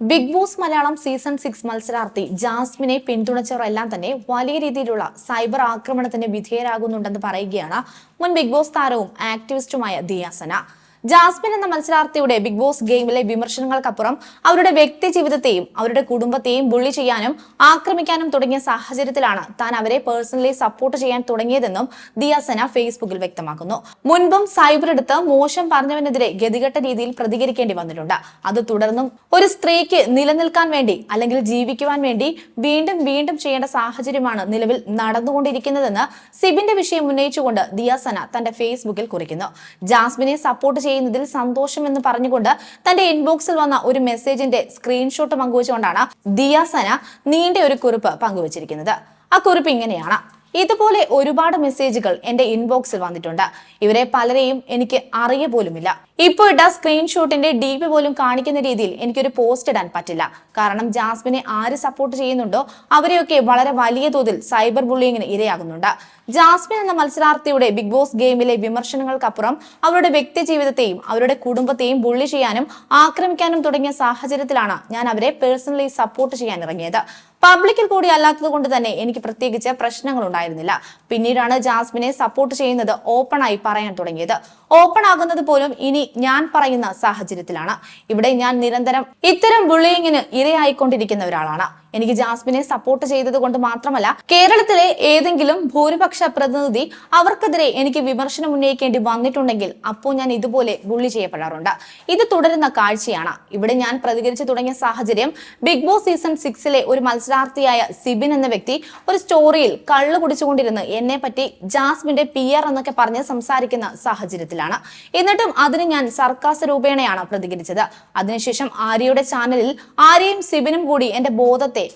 Big boss Malayalam season six മത്സരാർത്ഥി ജാസ്മിനെ പിന്തുണച്ചവരെല്ലാം തന്നെ വലിയ രീതിയിലുള്ള സൈബർ ആക്രമണത്തിന് വിധേയരാകുന്നുണ്ടെന്ന് പറയുകയാണ് മുൻ ബിഗ് ബോസ് താരവും ആക്ടിവിസ്റ്റുമായ ദിയാസന. ജാസ്മിൻ എന്ന മത്സരാർത്ഥിയുടെ ബിഗ് ബോസ് ഗെയിമിലെ വിമർശനങ്ങൾക്കപ്പുറം അവരുടെ വ്യക്തി ജീവിതത്തെയും അവരുടെ കുടുംബത്തെയും ബുള്ളി ചെയ്യാനും ആക്രമിക്കാനും തുടങ്ങിയ സാഹചര്യത്തിലാണ് താൻ അവരെ പേഴ്സണലി സപ്പോർട്ട് ചെയ്യാൻ തുടങ്ങിയതെന്നും ദിയാസന ഫേസ്ബുക്കിൽ വ്യക്തമാക്കുന്നു. മുൻപും സൈബർ എടുത്ത് മോശം പറഞ്ഞവനെതിരെ ഗതികെട്ട രീതിയിൽ പ്രതികരിക്കേണ്ടി വന്നിട്ടുണ്ട്. അത് തുടർന്നും ഒരു സ്ത്രീക്ക് നിലനിൽക്കാൻ വേണ്ടി അല്ലെങ്കിൽ ജീവിക്കുവാൻ വേണ്ടി വീണ്ടും വീണ്ടും ചെയ്യേണ്ട സാഹചര്യമാണ് നിലവിൽ നടന്നുകൊണ്ടിരിക്കുന്നതെന്ന് സിബിന്റെ വിഷയം ഉന്നയിച്ചുകൊണ്ട് ദിയാസന തന്റെ ഫേസ്ബുക്കിൽ കുറിക്കുന്നു. ജാസ്മിനെ സപ്പോർട്ട് ചെയ്യുന്നതിൽ സന്തോഷമെന്ന് പറഞ്ഞുകൊണ്ട് തന്റെ ഇൻബോക്സിൽ വന്ന ഒരു മെസ്സേജിന്റെ സ്ക്രീൻഷോട്ട് പങ്കുവച്ചുകൊണ്ടാണ് ദിയാസന നീണ്ട ഒരു കുറിപ്പ് പങ്കുവച്ചിരിക്കുന്നത്. ആ കുറിപ്പ് ഇങ്ങനെയാണ്. ഇതുപോലെ ഒരുപാട് മെസ്സേജുകൾ എന്റെ ഇൻബോക്സിൽ വന്നിട്ടുണ്ട്. ഇവരെ പലരെയും എനിക്ക് അറിയ പോലുമില്ല. ഇപ്പോൾ ഇട്ട സ്ക്രീൻഷോട്ടിന്റെ ഡി പി പോലും കാണിക്കുന്ന രീതിയിൽ എനിക്കൊരു പോസ്റ്റ് ഇടാൻ പറ്റില്ല. കാരണം ജാസ്മിനെ ആര് സപ്പോർട്ട് ചെയ്യുന്നുണ്ടോ അവരെയൊക്കെ വളരെ വലിയ തോതിൽ സൈബർ ബുള്ളിങ്ങിന് ഇരയാകുന്നുണ്ട്. ജാസ്മിൻ എന്ന മത്സരാർത്ഥിയുടെ ബിഗ് ബോസ് ഗെയിമിലെ വിമർശനങ്ങൾക്കപ്പുറം അവരുടെ വ്യക്തി ജീവിതത്തെയും അവരുടെ കുടുംബത്തെയും ബുള്ളി ചെയ്യാനും ആക്രമിക്കാനും തുടങ്ങിയ സാഹചര്യത്തിലാണ് ഞാൻ അവരെ പേഴ്സണലി സപ്പോർട്ട് ചെയ്യാൻ ഇറങ്ങിയത്. പബ്ലിക്കിൽ കൂടി അല്ലാത്തത് കൊണ്ട് തന്നെ എനിക്ക് പ്രത്യേകിച്ച് പ്രശ്നങ്ങൾ ഉണ്ടായിരുന്നില്ല. പിന്നീടാണ് ജാസ്മിനെ സപ്പോർട്ട് ചെയ്യുന്നത് ഓപ്പണായി പറയാൻ തുടങ്ങിയത്. ഓപ്പൺ ആകുന്നത് പോലും ഇനി ഞാൻ പറയുന്ന സാഹചര്യത്തിലാണ്. ഇവിടെ ഞാൻ നിരന്തരം ഇത്തരം ബുള്ളിയിങ്ങിന് ഇരയായിക്കൊണ്ടിരിക്കുന്ന ഒരാളാണ്. എനിക്ക് ജാസ്മിനെ സപ്പോർട്ട് ചെയ്തത് കൊണ്ട് മാത്രമല്ല കേരളത്തിലെ ഏതെങ്കിലും ഭൂരിപക്ഷ പ്രതിനിധി അവർക്കെതിരെ എനിക്ക് വിമർശനം ഉന്നയിക്കേണ്ടി വന്നിട്ടുണ്ടെങ്കിൽ അപ്പോൾ ഞാൻ ഇതുപോലെ ബുള്ളി ചെയ്യപ്പെടാറുണ്ട്. ഇത് തുടരുന്ന കാഴ്ചയാണ്. ഇവിടെ ഞാൻ പ്രതികരിച്ചു തുടങ്ങിയ സാഹചര്യം ബിഗ് ബോസ് സീസൺ സിക്സിലെ ഒരു മത്സരാർത്ഥിയായ സിബിൻ എന്ന വ്യക്തി ഒരു സ്റ്റോറിയിൽ കള്ളു കുടിച്ചുകൊണ്ടിരുന്ന് എന്നെ പറ്റി ജാസ്മിന്റെ പി എന്നൊക്കെ പറഞ്ഞ് സംസാരിക്കുന്ന സാഹചര്യത്തിലാണ് എന്നിട്ടും അതിന് ഞാൻ സർക്കാസ് രൂപേണയാണ് പ്രതികരിച്ചത്. അതിനുശേഷം ആര്യയുടെ ചാനലിൽ ആര്യയും സിബിനും കൂടി എന്റെ ബോധത്തെ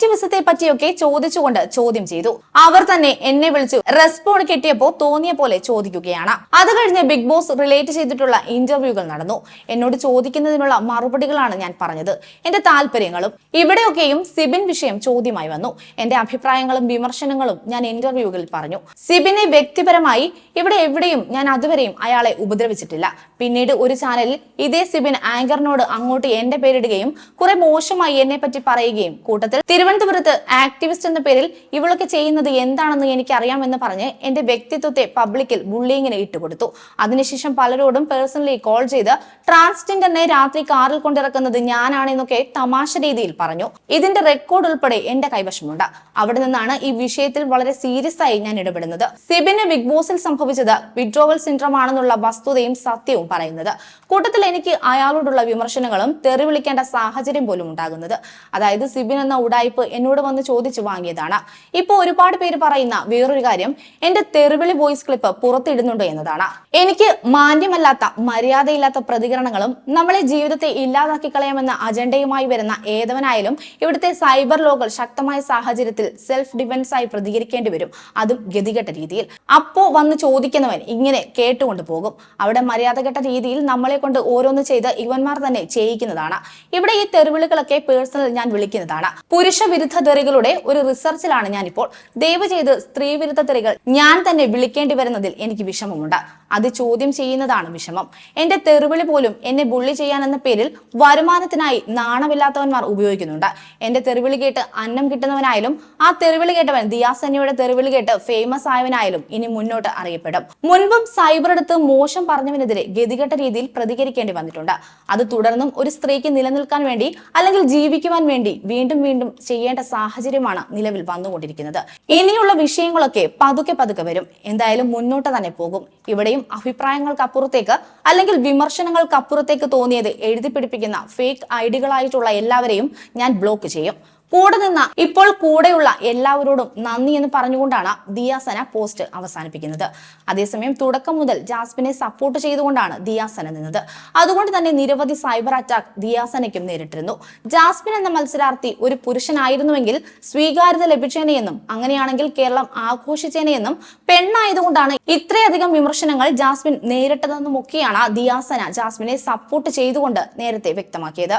ആക്ടിവിസത്തെ പറ്റിയൊക്കെ ചോദിച്ചുകൊണ്ട് ചോദ്യം ചെയ്തു. അവർ തന്നെ എന്നെ വിളിച്ചു റെസ്പോണ്ട് കിട്ടിയപ്പോ തോന്നിയ പോലെ ചോദിക്കുകയാണ്. അത് കഴിഞ്ഞ് ബിഗ് ബോസ് റിലേറ്റ് ചെയ്തിട്ടുള്ള ഇന്റർവ്യൂകൾ നടന്നു. എന്നോട് ചോദിക്കുന്നതിനുള്ള മറുപടികളാണ് ഞാൻ പറഞ്ഞത്. എന്റെ താല്പര്യങ്ങളും ഇവിടെയൊക്കെയും സിബിൻ വിഷയം ചോദ്യമായി വന്നു. എന്റെ അഭിപ്രായങ്ങളും വിമർശനങ്ങളും ഞാൻ ഇന്റർവ്യൂകളിൽ പറഞ്ഞു. സിബിനെ വ്യക്തിപരമായി ഇവിടെ എവിടെയും ഞാൻ അതുവരെയും അയാളെ ഉപദ്രവിച്ചിട്ടില്ല. പിന്നീട് ഒരു ചാനലിൽ ഇതേ സിബിൻ ആങ്കറിനോട് അങ്ങോട്ട് എന്റെ പേരിടുകയും കുറെ മോശമായി എന്നെ പറ്റി പറയുകയും കൂട്ടത്തിൽ തിരുവനന്തപുരത്ത് ആക്ടിവിസ്റ്റ് എന്ന പേരിൽ ഇവളൊക്കെ ചെയ്യുന്നത് എന്താണെന്ന് എനിക്ക് അറിയാമെന്ന് പറഞ്ഞ് എന്റെ വ്യക്തിത്വത്തെ പബ്ലിക്കിൽ ബുള്ളിങ്ങിന് ഇട്ടുകൊടുത്തു. അതിനുശേഷം പലരോടും പേഴ്സണലി കോൾ ചെയ്ത് ട്രാൻസ്ജെൻഡറിനെ രാത്രി കാറിൽ കൊണ്ടിറക്കുന്നത് ഞാനാണെന്നൊക്കെ തമാശ രീതിയിൽ പറഞ്ഞു. ഇതിന്റെ റെക്കോർഡ് ഉൾപ്പെടെ എന്റെ കൈവശമുണ്ട്. അവിടെ നിന്നാണ് ഈ വിഷയത്തിൽ വളരെ സീരിയസ് ആയി ഞാൻ ഇടപെടുന്നത്. സിബിന് ബിഗ് ബോസിൽ സംഭവിച്ചത് വിഡ്രോവൽ സിൻഡ്രം ആണെന്നുള്ള വസ്തുതയും സത്യവും. പറയുന്നത്. കൂട്ടത്തിൽ എനിക്ക് അയാളോടുള്ള വിമർശനങ്ങളും തെറി വിളിക്കേണ്ട സാഹചര്യം പോലും ഉണ്ടാകുന്നത്. അതായത് സിബിൻ എന്ന ഉടായ്പ് എന്നോട് വന്ന് ചോദിച്ചു വാങ്ങിയതാണ്. ഇപ്പോൾ ഒരുപാട് പേര് പറയുന്ന വേറൊരു കാര്യം എന്റെ തെറിവിളി വോയിസ് ക്ലിപ്പ് പുറത്തിടുന്നുണ്ട് എന്നതാണ്. എനിക്ക് മാന്യമല്ലാത്ത മര്യാദയില്ലാത്ത പ്രതികരണങ്ങളും നമ്മളെ ജീവിതത്തെ ഇല്ലാതാക്കി കളയാമെന്ന അജണ്ടയുമായി വരുന്ന ഏതവനായാലും ഇവിടുത്തെ സൈബർ ലോകൾ ശക്തമായ സാഹചര്യത്തിൽ സെൽഫ് ഡിഫൻസ് ആയി പ്രതികരിക്കേണ്ടി വരും. അതും ഗതികെട്ട രീതിയിൽ. അപ്പോ വന്ന് ചോദിക്കുന്നവൻ ഇങ്ങനെ കേട്ടുകൊണ്ട് പോകും. അവിടെ മര്യാദകെട്ട രീതിയിൽ നമ്മളെ കൊണ്ട് ഓരോന്ന് ചെയ്ത് ഇവന്മാർ തന്നെ ചെയ്യിക്കുന്നതാണ്. ഇവിടെ ഈ തെരുവിളികളൊക്കെ പേഴ്സണൽ ഞാൻ വിളിക്കുന്നതാണ്. പുരുഷ വിരുദ്ധ തെറികളുടെ ഒരു റിസർച്ചിലാണ് ഞാനിപ്പോൾ. ദയവ് ചെയ്ത് സ്ത്രീ വിരുദ്ധ തെറികൾ ഞാൻ തന്നെ വിളിക്കേണ്ടി വരുന്നതിൽ എനിക്ക് വിഷമമുണ്ട്. അത് ചോദ്യം ചെയ്യുന്നതാണ് വിഷമം. എന്റെ തെറിവിളി പോലും എന്നെ ബുള്ളി ചെയ്യാൻ എന്ന പേരിൽ വരുമാനത്തിനായി നാണമില്ലാത്തവന്മാർ ഉപയോഗിക്കുന്നുണ്ട്. എന്റെ തെറിവിളി കേട്ട് അന്നം കിട്ടുന്നവനായാലും ആ തെറിവിളി കേട്ടവൻ ദിയാസന്നയുടെ തെറിവിളി കേട്ട് ഫേമസ് ആയവനായാലും ഇനി മുന്നോട്ട് അറിയപ്പെടും. മുൻപും സൈബർ എടുത്ത് മോശം പറഞ്ഞവനെതിരെ ഗതികെട്ട രീതിയിൽ പ്രതികരിക്കേണ്ടി വന്നിട്ടുണ്ട്. അത് തുടർന്നും ഒരു സ്ത്രീക്ക് നിലനിൽക്കാൻ വേണ്ടി അല്ലെങ്കിൽ ജീവിക്കുവാൻ വേണ്ടി വീണ്ടും വീണ്ടും ചെയ്യേണ്ട സാഹചര്യമാണ് നിലവിൽ വന്നുകൊണ്ടിരിക്കുന്നത്. ഇനിയുള്ള വിഷയങ്ങളൊക്കെ പതുക്കെ പതുക്കെ വരും. എന്തായാലും മുന്നോട്ട് തന്നെ പോകും. ഇവിടെയും അഭിപ്രായങ്ങൾക്കപ്പുറത്തേക്ക് അല്ലെങ്കിൽ വിമർശനങ്ങൾക്കപ്പുറത്തേക്ക് തോന്നിയത് എഴുതി പിടിപ്പിക്കുന്ന ഫേക്ക് ഐഡികളായിട്ടുള്ള എല്ലാവരെയും ഞാൻ ബ്ലോക്ക് ചെയ്യും. കൂടെ നിന്ന ഇപ്പോൾ കൂടെയുള്ള എല്ലാവരോടും നന്ദി എന്ന് പറഞ്ഞുകൊണ്ടാണ് ദിയാസന പോസ്റ്റ് അവസാനിപ്പിക്കുന്നത്. അതേസമയം തുടക്കം മുതൽ ജാസ്മിനെ സപ്പോർട്ട് ചെയ്തുകൊണ്ടാണ് ദിയാസന നിന്നത്. അതുകൊണ്ട് തന്നെ നിരവധി സൈബർ അറ്റാക്ക് ദിയാസനയ്ക്കും നേരിട്ടിരുന്നു. ജാസ്മിൻ എന്ന മത്സരാർത്ഥി ഒരു പുരുഷനായിരുന്നുവെങ്കിൽ സ്വീകാര്യത ലഭിച്ചേനെയെന്നും അങ്ങനെയാണെങ്കിൽ കേരളം ആഘോഷിച്ചേനെയെന്നും പെണ്ണായതുകൊണ്ടാണ് ഇത്രയധികം വിമർശനങ്ങൾ ജാസ്മിൻ നേരിട്ടതെന്നുമൊക്കെയാണ് ദിയാസന ജാസ്മിനെ സപ്പോർട്ട് ചെയ്തുകൊണ്ട് നേരത്തെ വ്യക്തമാക്കിയത്.